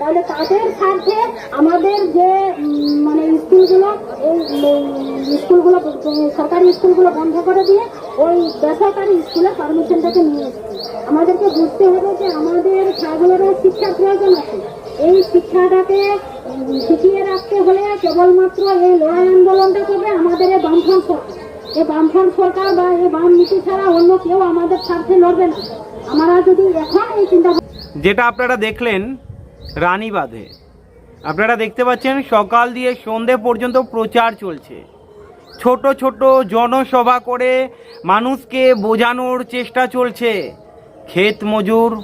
তাহলে তাদের স্বার্থে আমাদের যে মানে স্কুলগুলো, এই স্কুলগুলো সরকারি স্কুলগুলো বন্ধ করে দিয়ে ওই বেসরকারি স্কুলে পারমিশনটাকে নিয়ে এসেছি। আমাদেরকে বুঝতে হবে যে আমাদের ছাত্রগুলোরও শিক্ষার প্রয়োজন আছে। এই শিক্ষাটাকে শিখিয়ে রাখতে হলে কেবলমাত্র এই লড়াই আন্দোলনটা করবে আমাদের এই বামফ্রন্ট সরকার। এই বামফ্রন্ট সরকার বা এই বাম নীতি ছাড়া অন্য কেউ আমাদের স্বার্থে লড়বে না। আমরা যদি এখন এই চিন্তা যেটা আপনারা দেখলেন রানীবাঁধে আপনারা দেখতে পাচ্ছেন সকাল দিয়ে সন্ধে পর্যন্ত প্রচার চলছে। ছোট ছোট জনসভা করে মানুষকে বোঝানোর চেষ্টা চলছে। ক্ষেত মজুর,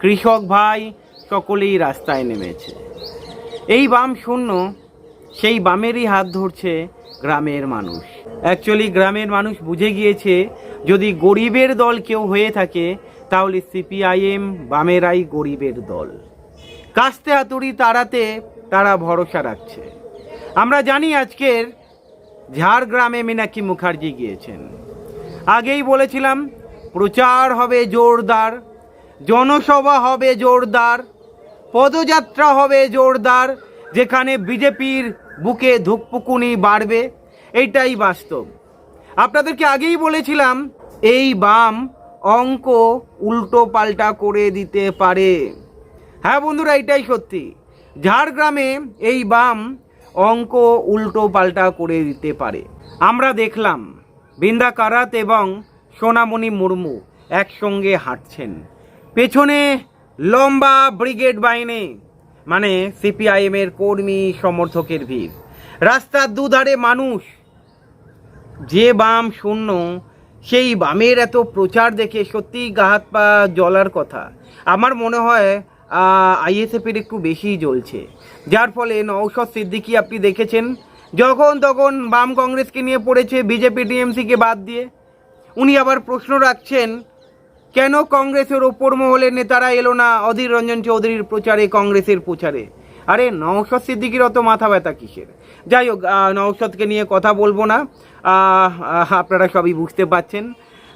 কৃষক ভাই সকলেই রাস্তায় নেমেছে। এই বাম শূন্য, সেই বামেরই হাত ধরছে গ্রামের মানুষ। অ্যাকচুয়ালি গ্রামের মানুষ বুঝে গিয়েছে, যদি গরিবের দল কেউ হয়ে থাকে তাহলে সিপিআইএম বামেরাই গরিবের দল। কাস্তে হাতুড়ি তাড়াতে তারা ভরসা রাখছে। আমরা জানি আজকের ঝাড়গ্রামে মীনাক্ষী মুখার্জি গিয়েছেন। আগেই বলেছিলাম, প্রচার হবে জোরদার, জনসভা হবে জোরদার, পদযাত্রা হবে জোরদার, যেখানে বিজেপির বুকে ধুকপুকুনি বাড়বে, এইটাই বাস্তব। আপনাদেরকে আগেই বলেছিলাম, এই বাম অঙ্ক উল্টো পাল্টা করে দিতে পারে। হ্যাঁ বন্ধুরা, এটাই সত্যি। ঝাড়গ্রামে এই বাম অঙ্ক উল্টো পাল্টা করে দিতে পারে। আমরা দেখলাম, বৃন্দা কারাত এবং সোনামণি মুর্মু একসঙ্গে হাঁটছেন। পেছনে লম্বা ব্রিগেড বাহিনী মানে সিপিআইএমের কর্মী সমর্থকের ভিড়। রাস্তার দুধারে মানুষ, যে বাম শূন্য সেই বামের এত প্রচার দেখে সত্যিই গা হাত পা জ্বলার কথা। আমার মনে হয় আইএসএফের একটু বেশিই জ্বলছে। যার ফলে নৌশদ সিদ্দিকি আপনি দেখেছেন, যখন তখন বাম কংগ্রেসকে নিয়ে পড়েছে, বিজেপি টিএমসিকে বাদ দিয়ে। উনি আবার প্রশ্ন রাখছেন, কেন কংগ্রেসের ওপর মহলের নেতারা এলো না অধীর রঞ্জন চৌধুরীর প্রচারে, কংগ্রেসের প্রচারে? আরে নওশদ সিদ্দিকির অত মাথা ব্যথা কিসের? যাই হোক নওশদকে নিয়ে কথা বলব না। আপনারা সবই বুঝতে পাচ্ছেন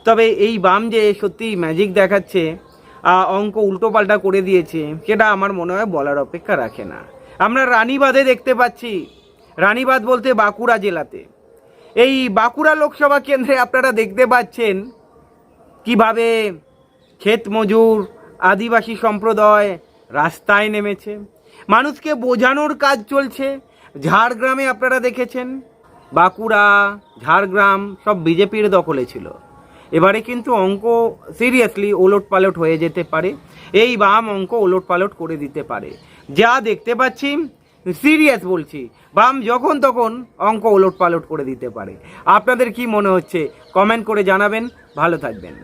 তবে এই বাম যে সত্যি ম্যাজিক দেখাচ্ছে অঙ্ক উল্টোপাল্টা করে দিয়েছে, সেটা আমার মনে হয় বলার অপেক্ষা রাখে না। আমরা রানীবাঁধে দেখতে পাচ্ছি, রানীবাঁধ বলতে বাঁকুড়া জেলাতে। এই বাঁকুড়া লোকসভা কেন্দ্রে আপনারা দেখতে পাচ্ছেন কীভাবে ক্ষেত মজুর আদিবাসী সম্প্রদায় রাস্তায় নেমেছে। মানুষকে বোঝানোর কাজ চলছে। ঝাড়গ্রামে আপনারা দেখেছেন, বাঁকুড়া, ঝাড়গ্রাম সব বিজেপির দখলে ছিল। এবারে কিন্তু অঙ্ক সিরিয়াসলি ওলট পালট হয়ে যেতে পারে। এই বাম অঙ্ক ওলট পালট করে দিতে পারে। যা দেখতে পাচ্ছি সিরিয়াস বলছি, বাম যখন তখন অঙ্ক ওলট পালট করে দিতে পারে। আপনাদের কি মনে হচ্ছে? কমেন্ট করে জানাবেন। ভালো থাকবেন।